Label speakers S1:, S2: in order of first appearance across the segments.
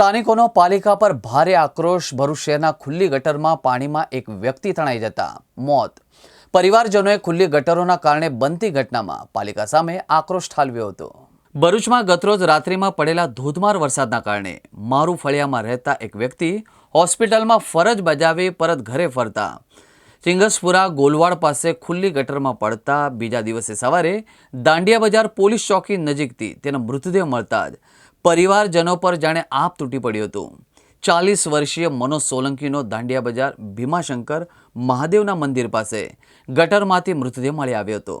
S1: સ્થાનિકોનો પાલિકા પર ભારે આક્રોશ ભરૂચ શહેરના ખુલ્લી ગટરમાં પાણીમાં એક વ્યક્તિ તણાઈ જતા મોત. પરિવારજનોએ ખુલ્લી ગટરોના કારણે બનતી ઘટનામાં પાલિકા સામે આક્રોશ ઠાલવ્યો હતો. ભરૂચમાં ગતરોજ રાત્રિમાં પડેલા ધોધમાર વરસાદના કારણે મારું ફળિયામાં રહેતા એક વ્યક્તિ હોસ્પિટલમાં ફરજ બજાવી પરત ઘરે ફરતા. ચિંગસપુરા ગોલવાડ પાસે ખુલ્લી ગટરમાં પડતા બીજા દિવસે સવારે દાંડિયા બજાર પોલીસ ચોકી નજીકથી તેનો મૃતદેહ મળતા જ પરિવારજનો પર જાણે આપ તૂટી પડ્યું હતું. ચાલીસ વર્ષીય મનોજ સોલંકીનો દાંડિયા બજાર ભીમાશંકર મહાદેવના મંદિર પાસે ગટરમાંથી મૃતદેહ મળી આવ્યો હતો.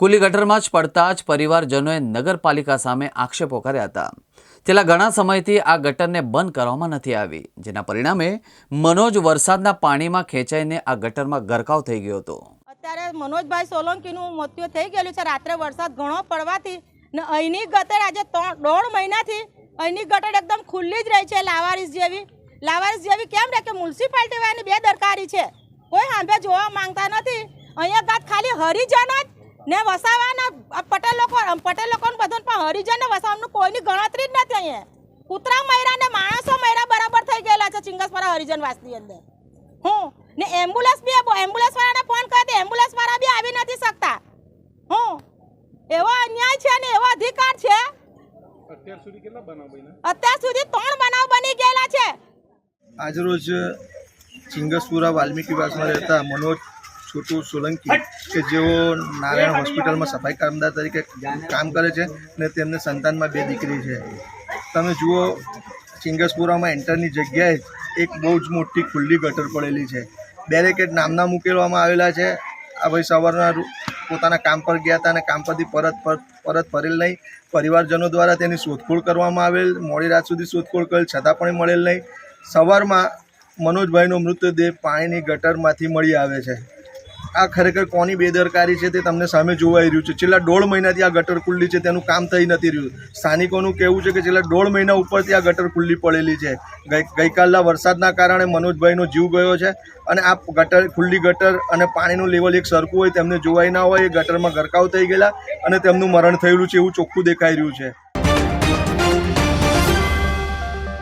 S1: કુલી ગટરમાં જ પડતા જ પરિવારજનોએ નગરપાલિકા સામે આક્ષેપો કર્યા હતા. છેલ્લા ઘણા સમયથી આ ગટરને બંધ કરવામાં નથી આવી, જેના પરિણામે મનોજ વરસાદના પાણીમાં ખેંચાઈને આ ગટરમાં ગરકાવ થઈ ગયો હતો.
S2: અત્યારે મનોજભાઈ સોલંકીનું મૃત્યુ થઈ ગયેલું છે. રાત્રે વરસાદ ઘણો પડવાથી ને અહીંની ગટર આજે ત્રણ દોઢ મહિનાથી અહીંની ગટર એકદમ ખુલ્લી જ રહી છે, લાવારીસ જેવી. લાવારીસ જેવી કેમ રહે કે મ્યુનિસિપાલિટી વાળાની બે દરકારી છે. કોઈ સાંભે જોવા માંગતા નથી. અહીંયા ગાત ખાલી હરિજન જ ને વસાવાના પટેલ લોકો પટેલ લોકોને બધું પણ હરિજન ને વસાવાનું કોઈની ગણતરી જ નથી અહીંયા. કૂતરા મયરા ને માણસો મયરા બરાબર થઈ ગયેલા છે ચિંગસપરા હરિજન વાસની અંદર. હું? ને એમ્બ્યુલન્સ બી એમ્બ્યુલન્સ વાળાને ફોન કરે એમ્બ્યુલન્સ વાળા બી આવી નથી શકતા. એવો અન્યાય છે ને એવો અધિકાર છે?
S3: અત્યાર સુધી કેટલા બનાવ બન્યા?
S2: અત્યાર સુધી ત્રણ બનાવ બની ગયેલા છે.
S4: આજરોજ ચિંગસપુરા વાલ્મીકીવાસમાં રહેતા મનોજ છોટુ સોલંકી કે જેઓ નારાયણ હોસ્પિટલમાં સફાઈ કામદાર તરીકે કામ કરે છે ને તેમને સંતાનમાં બે દીકરી છે. તમે જુઓ ચિંગસપુરામાં એન્ટરની જગ્યાએ એક બહુ જ મોટી ખુલ્લી ગટર પડેલી છે. બેરેકેડ નામના મૂકેવામાં આવેલા છે. આ ભાઈ સવારના પોતાના કામ પર ગયા હતા અને કામ પરથી પરત પર- પરત ફરેલ નહીં. પરિવારજનો દ્વારા તેની શોધખોળ કરવામાં આવેલ. મોડી રાત સુધી શોધખોળ કરેલ. છતાં પણ મળેલ નહીં. સવારમાં મનોજભાઈનો મૃતદેહ પાણીની ગટરમાંથી મળી આવે છે. આ ખરેખર કોની બેદરકારી છે તે તમને સામે જોવાઈ રહ્યું છે. છેલ્લા દોઢ મહિનાથી આ ગટર ખુલ્લી છે, તેનું કામ થઈ નથી રહ્યું. સ્થાનિકોનું કહેવું છે કે છેલ્લા દોઢ મહિના ઉપરથી આ ગટર ખુલ્લી પડેલી છે. ગઈ, ગઈકાલના વરસાદના કારણે મનોજભાઈનો જીવ ગયો છે અને આ ગટર, ખુલ્લી ગટર અને પાણીનું લેવલ એક સરખું હોય તેમને જોવાઈ ના હોય, એ ગટરમાં ગરકાવ થઈ ગયેલા અને તેમનું મરણ થયેલું છે એવું ચોખ્ખું દેખાઈ રહ્યું છે.